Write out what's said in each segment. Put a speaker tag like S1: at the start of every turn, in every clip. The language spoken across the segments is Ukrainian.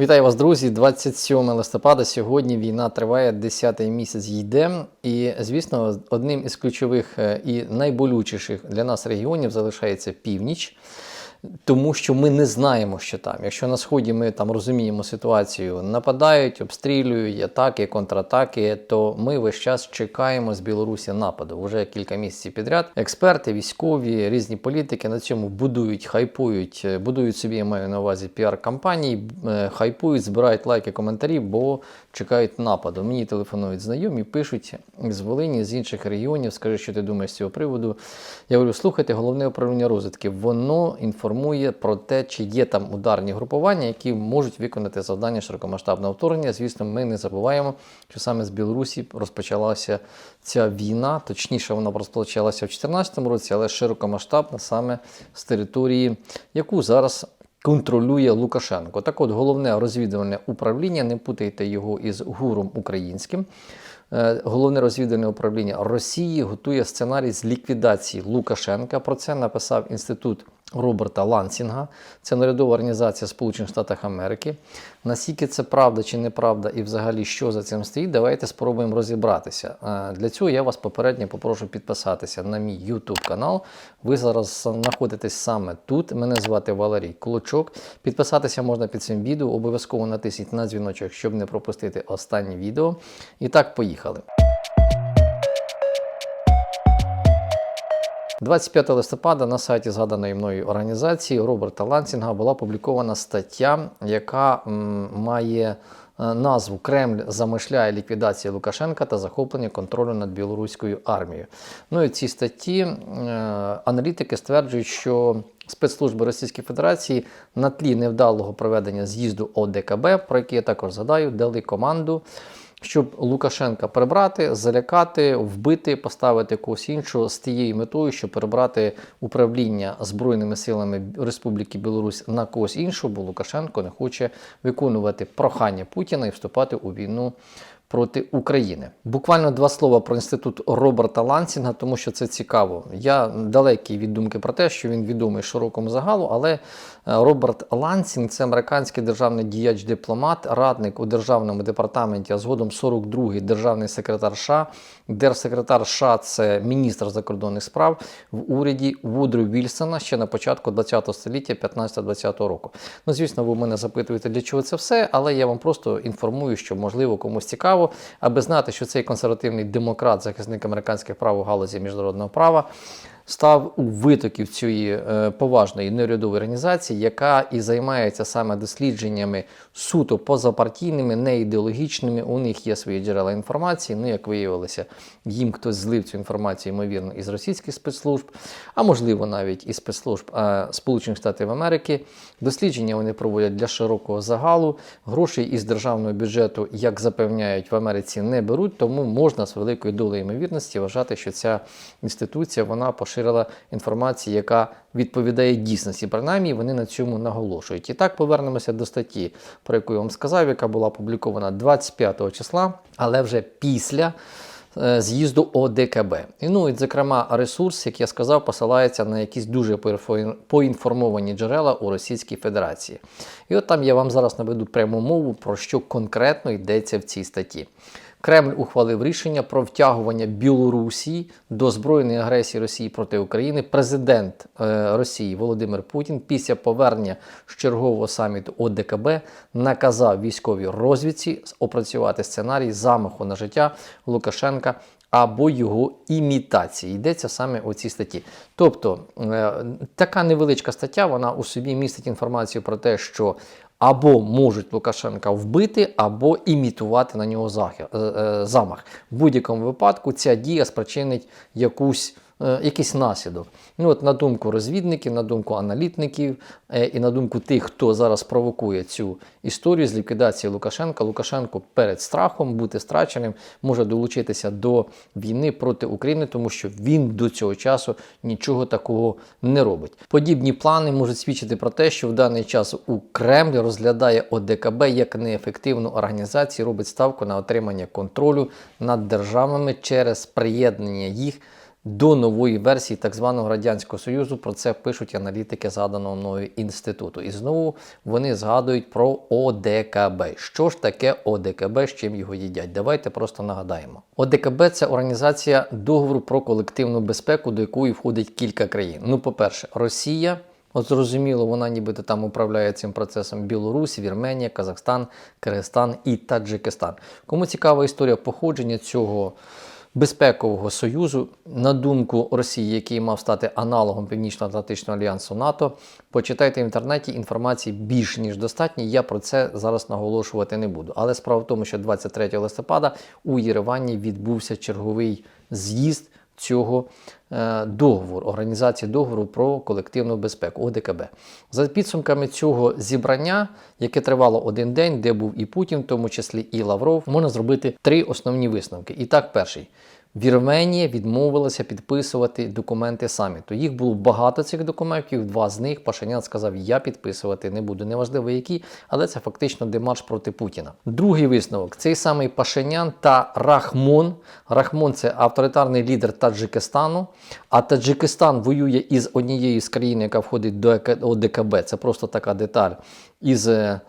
S1: Вітаю вас, друзі! 27 листопада. Сьогодні війна триває 10-й місяць йде. І, звісно, одним із ключових е, і найболючіших для нас регіонів залишається північ. Тому що ми не знаємо, що там. Якщо на сході ми там розуміємо ситуацію, нападають, обстрілюють, атаки, контратаки, то ми весь час чекаємо з Білорусі нападу. Вже кілька місяців підряд. Експерти, військові, різні політики на цьому будують, хайпують, е, будують собі, я маю на увазі піар-кампанії, е, хайпують, збирають лайки, коментарі, бо чекають нападу. Мені телефонують знайомі, пишуть з Волині, з інших регіонів. Скажи, що ти думаєш з цього приводу. Я говорю, слухайте, головне управління розвідки, воно інформує про те, чи є там ударні групування, які можуть виконати завдання широкомасштабного вторгнення. Звісно, ми не забуваємо, що саме з Білорусі розпочалася ця війна, точніше, вона розпочалася в 2014 році, але широкомасштабна саме з території, яку зараз. Контролює Лукашенко. Так от головне розвідувальне управління, не путайте його із гуром українським. Е, Головне розвідувальне управління Росії готує сценарій з ліквідації Лукашенка. Про це написав інститут Роберта Лансінга. Це нарядова організація Сполучених Штатів Америки. Наскільки це правда чи неправда, і взагалі що за цим стоїть, давайте спробуємо розібратися. Е, Для цього я вас попередньо попрошу підписатися на мій YouTube канал. Ви зараз знаходитесь саме тут. Мене звати Валерій Клочок. Підписатися можна під цим відео. Обов'язково натисніть на дзвіночок, щоб не пропустити останнє відео. І так, поїхали. 25 листопада на сайті згаданої мною організації Роберта Лансінга була опублікована стаття, яка має е, назву Кремль замишляє ліквідацію Лукашенка та захоплення контролю над білоруською армією. Ну і в цій статті е, аналітики стверджують, що спецслужби Російської Федерації на тлі невдалого проведення з'їзду ОДКБ, про який я також згадаю, дали команду щоб Лукашенка прибрати, залякати, вбити, поставити когось іншого з тією метою, щоб перебрати управління Збройними силами Республіки Білорусь на когось іншого, бо Лукашенко не хоче виконувати прохання Путіна і вступати у війну. Проти України буквально два слова про інститут Роберта Лансінга, тому що це цікаво. Я далекий від думки про те, що він відомий широкому загалу, але е, Роберт Лансінг це американський державний діяч-дипломат, радник у державному департаменті, а згодом 42-й державний секретар США. Держсекретар США це міністр закордонних справ в уряді Вудрю Вільсона ще на початку 20 століття, 15-20 року. Ну, звісно, ви мене запитуєте, для чого це все, але я вам просто інформую, що можливо комусь цікаво, аби знати, що цей консервативний демократ, захисник американських прав у галузі міжнародного права став у витоків цієї е, поважної неурядової організації, яка і займається саме дослідженнями суто позапартійними, не ідеологічними. У них є свої джерела інформації. Ну, як виявилося, їм хтось злив цю інформацію, ймовірно, із російських спецслужб, а можливо навіть із спецслужб е, Сполучених Штатів Америки. Дослідження вони проводять для широкого загалу. Грошей із державного бюджету, як запевняють в Америці, не беруть, тому можна з великою долею ймовірності вважати, що ця інституція вона поширила інформацію, яка відповідає дійсності. Принаймні вони на цьому наголошують. І так повернемося до статті, про яку я вам сказав, яка була опублікована 25 числа, але вже після. е, З'їзду ОДКБ. І, ну, і, зокрема, ресурс, як я сказав, посилається на якісь дуже поінформовані джерела у Російській Федерації. І от там я вам зараз наведу пряму мову, про що конкретно йдеться в цій статті. Кремль ухвалив рішення про втягування Білорусі до збройної агресії Росії проти України. Президент е, Росії Володимир Путін після повернення з чергового саміту ОДКБ наказав військовій розвідці опрацювати сценарій замаху на життя Лукашенка або його імітації. Йдеться саме у цій статті. Тобто е, така невеличка стаття, вона у собі містить інформацію про те, що або можуть Лукашенка вбити, або імітувати на нього е, е, замах. В будь-якому випадку ця дія спричинить якусь. Е, Якийсь наслідок. Ну от на думку розвідників, на думку аналітиків е, і на думку тих, хто зараз провокує цю історію з ліквідації Лукашенка, Лукашенко перед страхом бути страченим може долучитися до війни проти України, тому що він до цього часу нічого такого не робить. Подібні плани можуть свідчити про те, що в даний час у Кремль розглядає ОДКБ як неефективну організацію, робить ставку на отримання контролю над державами через приєднання їх до нової версії так званого радянського союзу. Про це пишуть аналітики згаданого мною інституту. І знову вони згадують про ОДКБ. Що ж таке ОДКБ, з чим його їдять? Давайте просто нагадаємо. ОДКБ це організація договору про колективну безпеку, до якої входить кілька країн. Ну, по-перше, Росія. От зрозуміло, вона нібито там управляє цим процесом Білорусь, Вірменія, Казахстан, Киргизстан і Таджикистан. Кому цікава історія походження цього безпекового союзу, на думку Росії, який мав стати аналогом Північно-Атлантичного альянсу НАТО, почитайте в інтернеті інформації більш ніж достатньо. Я про це зараз наголошувати не буду. Але справа в тому, що 23 листопада у Єревані відбувся черговий з'їзд цього е, договору, організації договору про колективну безпеку ОДКБ. За підсумками цього зібрання, яке тривало один день, де був і Путін, в тому числі і Лавров, можна зробити три основні висновки. І так, перший. Вірменія відмовилася підписувати документи саміту. Їх було багато цих документів. Два з них Пашинян сказав: Я підписувати не буду. Неважливо які, але це фактично демарш проти Путіна. Другий висновок: цей самий Пашинян та Рахмон. Рахмон це авторитарний лідер Таджикистану. А Таджикистан воює із однією з країн, яка входить до ОДКБ. Це просто така деталь. Із е,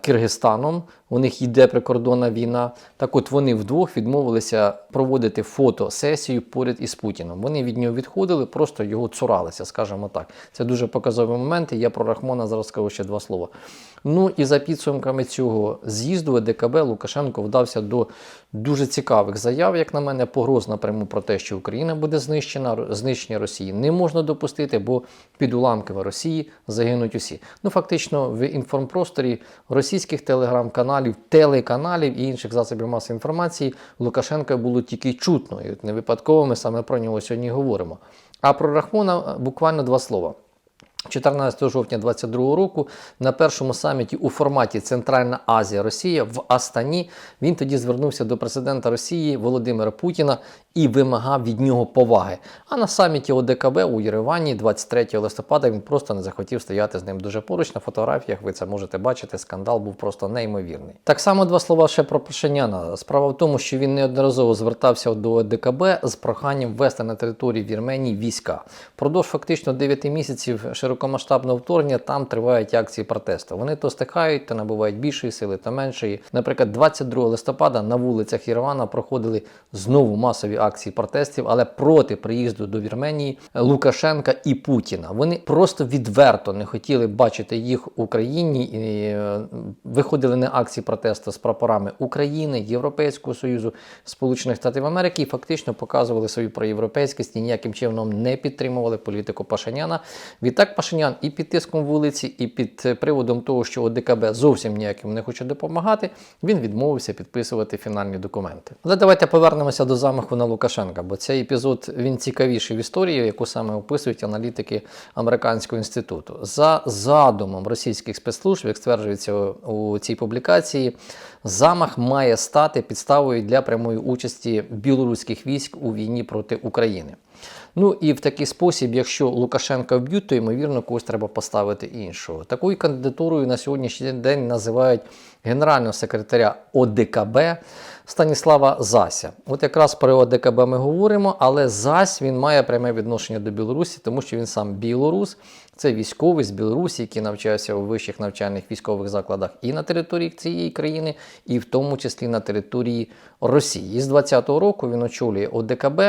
S1: Киргизстаном. У них йде прикордонна війна. Так от вони вдвох відмовилися проводити фотосесію поряд із Путіном. Вони від нього відходили, просто його цуралися, скажімо так. Це дуже показові моменти. Я про Рахмона зараз скажу ще два слова. Ну і за підсумками цього з'їзду ДКБ Лукашенко вдався до дуже цікавих заяв, як на мене, погроз напряму про те, що Україна буде знищена, знищення Росії не можна допустити, бо під уламками Росії загинуть усі. Ну фактично в інформпросторі російських телеграм-каналів, телеканалів і інших засобів масової інформації Лукашенка було тільки чутно. І от не випадково ми саме про нього сьогодні говоримо. А про Рахмона буквально два слова. 14 жовтня 2022 року на першому саміті у форматі Центральна Азія Росія в Астані він тоді звернувся до президента Росії Володимира Путіна і вимагав від нього поваги. А на саміті ОДКБ у Єревані 23 листопада він просто не захотів стояти з ним дуже поруч. На фотографіях ви це можете бачити. Скандал був просто неймовірний. Так само два слова ще про Пашиняна. Справа в тому, що він неодноразово звертався до ОДКБ з проханням ввести на території Вірменії війська. Продовж фактично 9 місяців широкомасштабного вторгнення там тривають акції протесту. Вони то стихають, то набувають більшої сили, то меншої. Наприклад, 22 листопада на вулицях Єревана проходили знову масові акції протестів, але проти приїзду до Вірменії Лукашенка і Путіна. Вони просто відверто не хотіли бачити їх в Україні і е, виходили на акції протесту з прапорами України, Європейського Союзу, Сполучених Штатів Америки і фактично показували свою проєвропейськість і ніяким чином не підтримували політику Пашиняна. Відтак Пашинян і під тиском вулиці, і під приводом того, що ОДКБ зовсім ніяким не хоче допомагати, він відмовився підписувати фінальні документи. Але давайте повернемося до замаху на Лукашенка, бо цей епізод він цікавіший в історії, яку саме описують аналітики американського інституту. За задумом російських спецслужб, як стверджується у цій публікації, замах має стати підставою для прямої участі білоруських військ у війні проти України. Ну і в такий спосіб, якщо Лукашенка вб'ють, то ймовірно когось треба поставити іншого. Такою кандидатурою на сьогоднішній день називають генерального секретаря ОДКБ Станіслава Зася. От якраз про ОДКБ ми говоримо, але Зась він має пряме відношення до Білорусі, тому що він сам білорус. Це військовий з Білорусі, який навчався у вищих навчальних військових закладах і на території цієї країни, і в тому числі на території Росії. І з 20-го року він очолює ОДКБ.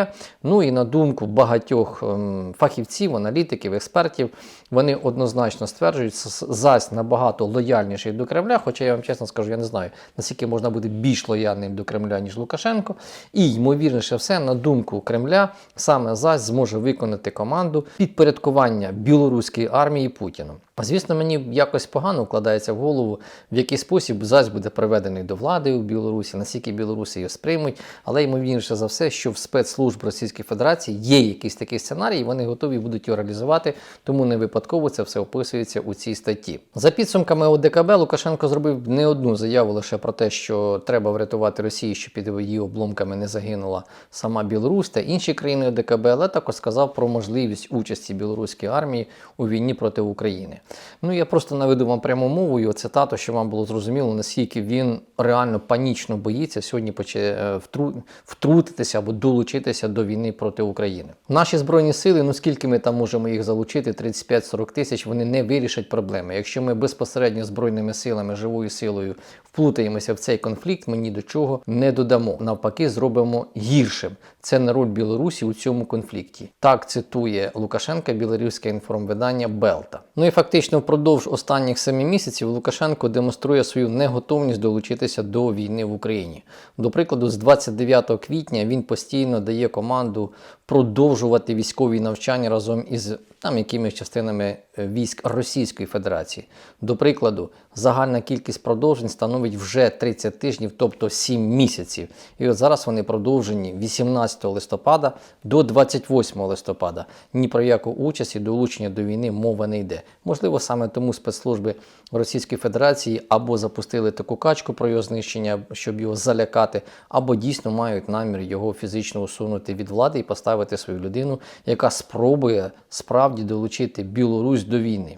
S1: Ну і на думку багатьох ем, фахівців, аналітиків, експертів, вони однозначно стверджують, що зась набагато лояльніший до Кремля. Хоча я вам чесно скажу, я не знаю, наскільки можна бути більш лояльним до Кремля, ніж Лукашенко. І ймовірніше все, на думку Кремля, саме зась зможе виконати команду підпорядкування білоруської армії Путіну. Звісно, мені якось погано вкладається в голову, в який спосіб зась буде приведений до влади у Білорусі, наскільки білоруси його сприймуть, але ймовірніше за все, що в спецслужб Російської Федерації є якийсь такий сценарій, вони готові будуть його реалізувати, тому не випадково це все описується у цій статті. За підсумками ОДКБ Лукашенко зробив не одну заяву лише про те, що треба врятувати Росію. Росії, що під її обломками не загинула сама Білорусь та інші країни ОДКБ, але також сказав про можливість участі білоруської армії у війні проти України. Ну я просто наведу вам пряму мову його цитату, щоб вам було зрозуміло, наскільки він реально панічно боїться сьогодні е, втру- втрутитися або долучитися до війни проти України. Наші збройні сили, ну скільки ми там можемо їх залучити, 35-40 тисяч, вони не вирішать проблеми. Якщо ми безпосередньо збройними силами, живою силою вплутаємося в цей конфлікт, ми ні до чого не додамо. Навпаки, зробимо гіршим. Це не роль Білорусі у цьому конфлікті. Так цитує Лукашенка білоруське інформвидання Белта. Ну і фактично впродовж останніх семи місяців Лукашенко демонструє свою неготовність долучитися до війни в Україні. До прикладу, з 29 квітня він постійно дає команду продовжувати військові навчання разом із там якимись частинами е, військ Російської Федерації. До прикладу, загальна кількість продовжень становить вже 30 тижнів, тобто 7 місяців. І от зараз вони продовжені 18 листопада до 28 листопада. Ні про яку участь і долучення до війни мова не йде. Можливо, саме тому спецслужби Російської Федерації або запустили таку качку про його знищення, щоб його залякати, або дійсно мають намір його фізично усунути від влади і поставити свою людину, яка спробує справді долучити Білорусь до війни.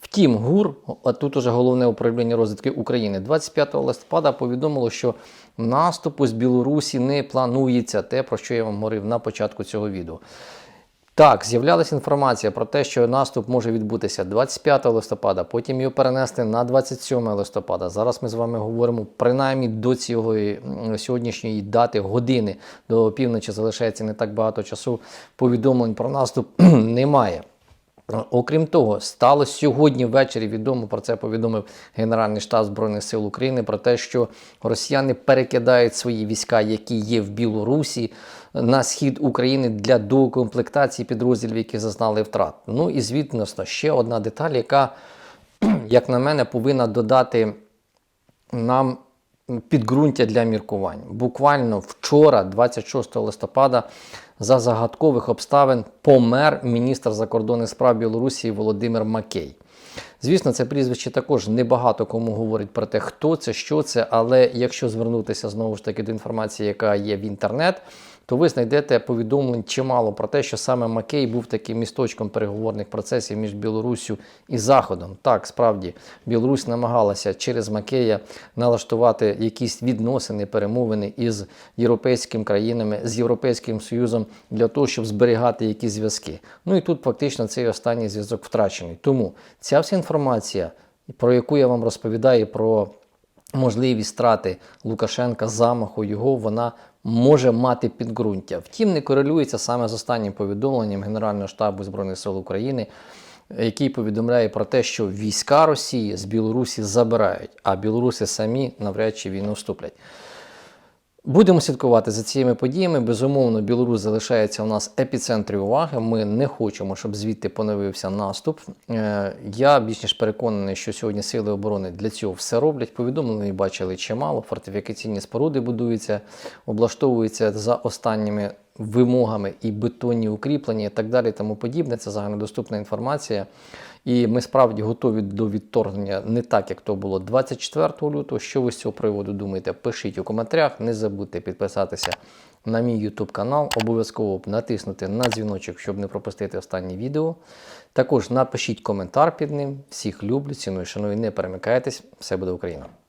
S1: Втім, ГУР, а тут уже головне управління розвідки України, 25 листопада повідомило, що наступу з Білорусі не планується те, про що я вам говорив на початку цього відео. Так, з'являлася інформація про те, що наступ може відбутися 25 листопада, потім його перенести на 27 листопада. Зараз ми з вами говоримо принаймні до цієї сьогоднішньої дати години до півночі залишається не так багато часу. Повідомлень про наступ немає. Окрім того, стало сьогодні ввечері відомо про це повідомив Генеральний штаб Збройних сил України про те, що росіяни перекидають свої війська, які є в Білорусі, на схід України для доукомплектації підрозділів, які зазнали втрат. Ну і звітно, ще одна деталь, яка, як на мене, повинна додати нам підґрунтя для міркувань. Буквально вчора, 26 листопада, за загадкових обставин помер міністр закордонних справ Білорусі Володимир Макей. Звісно, це прізвище також небагато кому говорить про те, хто це, що це, але якщо звернутися знову ж таки до інформації, яка є в інтернет, то ви знайдете повідомлень чимало про те, що саме Макей був таким місточком переговорних процесів між Білоруссю і Заходом. Так, справді, Білорусь намагалася через Макея налаштувати якісь відносини, перемовини із європейськими країнами, з Європейським Союзом для того, щоб зберігати якісь зв'язки. Ну і тут фактично цей останній зв'язок втрачений. Тому ця вся інформація, про яку я вам розповідаю, про можливість страти Лукашенка, замаху його, вона може мати підґрунтя. Втім, не корелюється саме з останнім повідомленням Генерального штабу Збройних сил України, який повідомляє про те, що війська Росії з Білорусі забирають, а білоруси самі навряд чи війну вступлять. Будемо слідкувати за цими подіями. Безумовно, Білорусь залишається у нас епіцентрі уваги. Ми не хочемо, щоб звідти поновився наступ. Е, Я більш ніж переконаний, що сьогодні сили оборони для цього все роблять. Повідомлені бачили чимало. Фортифікаційні споруди будуються, облаштовуються за останніми вимогами і бетонні укріплення, і так далі, тому подібне. Це загальнодоступна інформація. І ми справді готові до відторгнення не так, як то було 24 лютого. Що ви з цього приводу думаєте? Пишіть у коментарях. Не забудьте підписатися на мій YouTube канал. Обов'язково натиснути на дзвіночок, щоб не пропустити останнє відео. Також напишіть коментар під ним. Всіх люблю, ціную, шаную, не перемикайтесь. Все буде Україна!